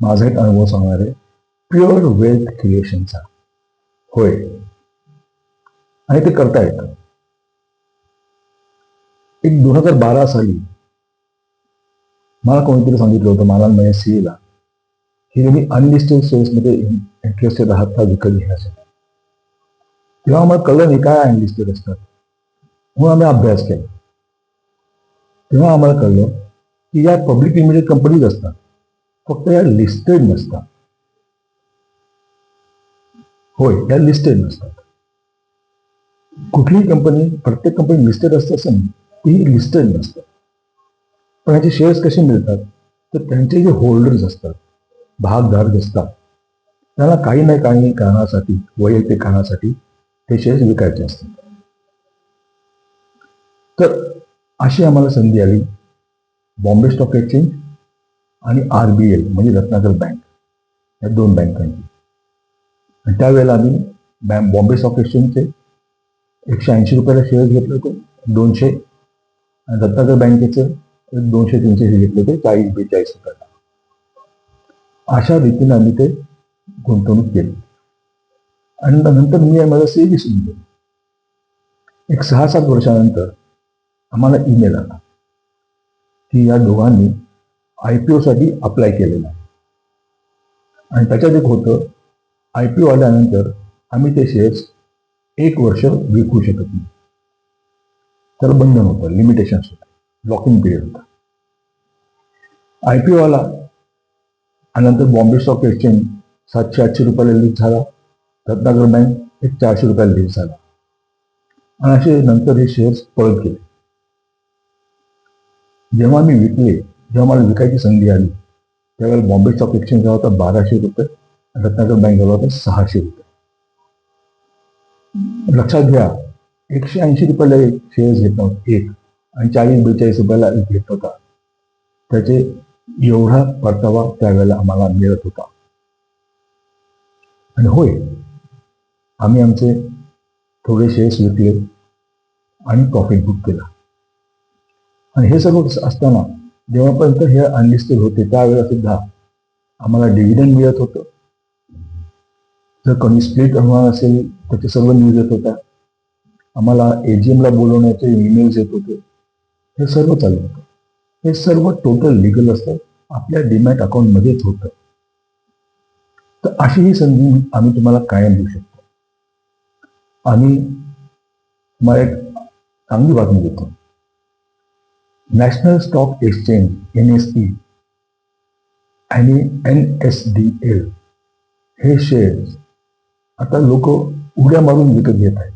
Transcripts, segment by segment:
माझा एक अनुभव सांगणार आहे. प्युअर वेल्थ क्रिएशनचा होय. आणि ते करता येतं. एक दोन हजार बारा साली मला कोणीतरी सांगितलं होतं मला म्हणजे सीएला की तुम्ही अनलिस्टेड सोर्समध्ये इंटरेस्टेड आहात का विकत घेण्यासाठी तेव्हा मला कळलं नाही काय अनलिस्टेड असतात. म्हणून आम्ही अभ्यास केला. तेव्हा आम्हाला कळलं की या पब्लिक लिमिटेड कंपनीज असतात फक्त या लिस्टेड नसतात. होय या लिस्टेड नसतात. कुठलीही कंपनी प्रत्येक कंपनी लिस्टेड असते असं नाही ती लिस्टेड नसतात पण ह्याचे शेअर्स कसे मिळतात? तर त्यांचे जे होल्डर्स असतात भागधारक असतात त्यांना काही ना काही कारणासाठी वैयक्तिक कारणासाठी ते शेअर्स विकायचे असतात. तर अशी आम्हाला संधी आली. बॉम्बे स्टॉक एक्सचेंज आणि आर बी एल म्हणजे रत्नाकर बँक या दोन बँकांची आणि त्यावेळेला आम्ही बँक बॉम्बे स्टॉक एक्सचेंजचे एकशे ऐंशी रुपयाला शेअर घेतले होते दोनशे आणि रत्नाकर बँकेचे दोनशे तीनशे घेतले होते चाळीस बेचाळीस रुपयाला. अशा रीतीने आम्ही ते गुंतवणूक केली. आणि नंतर मी माझा सी सुरू केलं एक सहा सात वर्षानंतर आम्हाला ईमेल आला की या दोघांनी आय पी ओसाठी अप्लाय केलेला आहे. आणि त्याच्यात एक होतं आय पी ओ आल्यानंतर आम्ही ते शेअर्स एक वर्ष विकू शकत नाही. तर बंधन होतं लिमिटेशन्स होतं लॉकिंग पिरियड होता. आय पी ओ आला आणि नंतर बॉम्बे स्टॉक एक्सचेंज सातशे आठशे रुपयाला लीज झाला. रत्नागर बँक एक चारशे रुपयाला लीज झाला. आणि असे नंतर हे शेअर्स पळत गेले. जेव्हा मी विकले जेव्हा मला विकायची संधी आली त्यावेळेला बॉम्बे स्टॉक एक्सचेंज झाला होता बाराशे रुपये रत्नाकर बँक झाला होता सहाशे रुपये. लक्षात घ्या एकशे ऐंशी रुपयाला एक शेअर्स घेत नव्हता एक आणि चाळीस बेचाळीस रुपयाला एक घेत होता. त्याचे एवढा परतावा त्यावेळेला आम्हाला मिळत होता. आणि होय आम्ही आमचे थोडे शेअर्स विकले आणि प्रॉफिट बुक केला. आणि हे सर्व असताना जेव्हापर्यंत हे अनलिस्टेड होते त्यावेळेला सुद्धा आम्हाला डिव्हिडंड मिळत होतं. जर कमी स्प्लिट होणार असेल तर ते सर्व न्यूज येत होत्या. आम्हाला एजीएमला बोलवण्याचे ईमेल्स येत होते. हे सर्व चालू होतं. हे सर्व टोटल लिगल असतं. आपल्या डीमॅट अकाउंटमध्येच होतं. तर अशी ही संधी आम्ही तुम्हाला कायम देऊ शकतो. आम्ही तुम्हाला एक चांगली बातमी देतो. National stock exchange N S E आणि एन एस डी एल हे शेअर्स आता लोक उड्या मारून विकत घेत आहेत.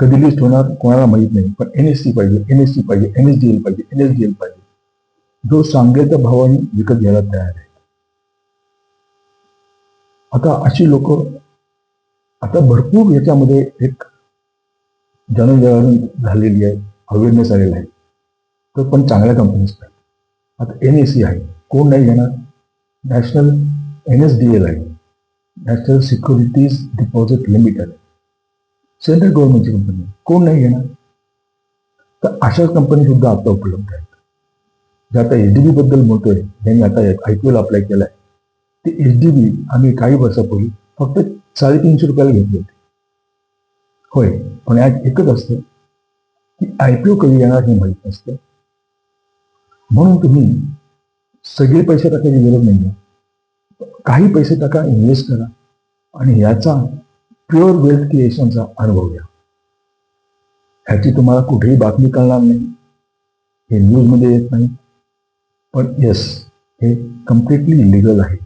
कधी लिस्ट होणार कोणाला माहीत नाही पण एन एस सी पाहिजे एन एस सी पाहिजे एन एस डी एल पाहिजे एन एस डी एल पाहिजे. जो सांगेल त्या भावाने विकत घ्यायला तयार आहे. आता अशी लोक आता भरपूर याच्यामध्ये एक जनजागरण झालेली आहे अवेअरनेस आलेला आहे. तर पण चांगल्या कंपनीज आता एन एस सी आहे. कोण नाही घेणार? National N S D L आहे. नॅशनल सिक्युरिटीज डिपॉझिट लिमिटेड आहे सेंट्रल गव्हर्नमेंटची कंपनी आहे. कोण नाही घेणार? तर अशा कंपनी सुद्धा आता उपलब्ध आहेत. जे आता एच डी बी बद्दल बोलतोय ज्यांनी आता आय पी एल अप्लाय केलाय ते एच डी बी आम्ही काही वर्षापूर्वी फक्त साडेतीनशे रुपयाला घेतले होते. होय. पण आज एकच असतं की आय पी ओ कधी येणार हे माहीत नसतं. म्हणून तुम्ही सगळे पैसे टाकायची गरज नाही काही पैसे टाका इन्व्हेस्ट करा आणि याचा प्युअर वेल्थ क्रिएशनचा अनुभव घ्या. ह्याची तुम्हाला कुठेही बातमी कळणार नाही. हे न्यूजमध्ये येत नाही. पण येस हे कम्प्लिटली इलिगल आहे.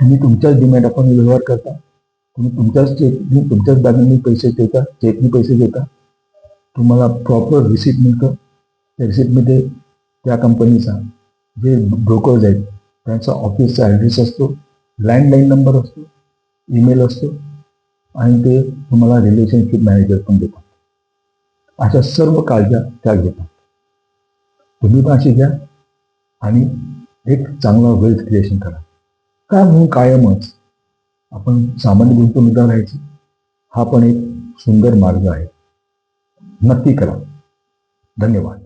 तुम्ही तुमच्याच डिमॅट अकाउंट व्यवहार करता. तुम्ही तुमच्याच चेक तुमच्याच बँकेने पैसे देता चेकनी पैसे देता तुम्हाला प्रॉपर रिसिप्ट मिळतं. त्या रिसिप्टमध्ये त्या कंपनीचा जे ब्रोकर्स आहेत त्यांचा ऑफिसचा ॲड्रेस असतो लँडलाईन नंबर असतो ईमेल असतो आणि ते तुम्हाला रिलेशनशिप मॅनेजर पण देतात. अशा सर्व काळज्या त्या घेतात. तुम्ही पण अशी घ्या आणि एक चांगला वेल्थ क्रिएशन करा. का म्हणून कायमच आपण सामान्य गुंतवणूकदार राहायचं? हा पण एक सुंदर मार्ग आहे. नक्की करा. धन्यवाद.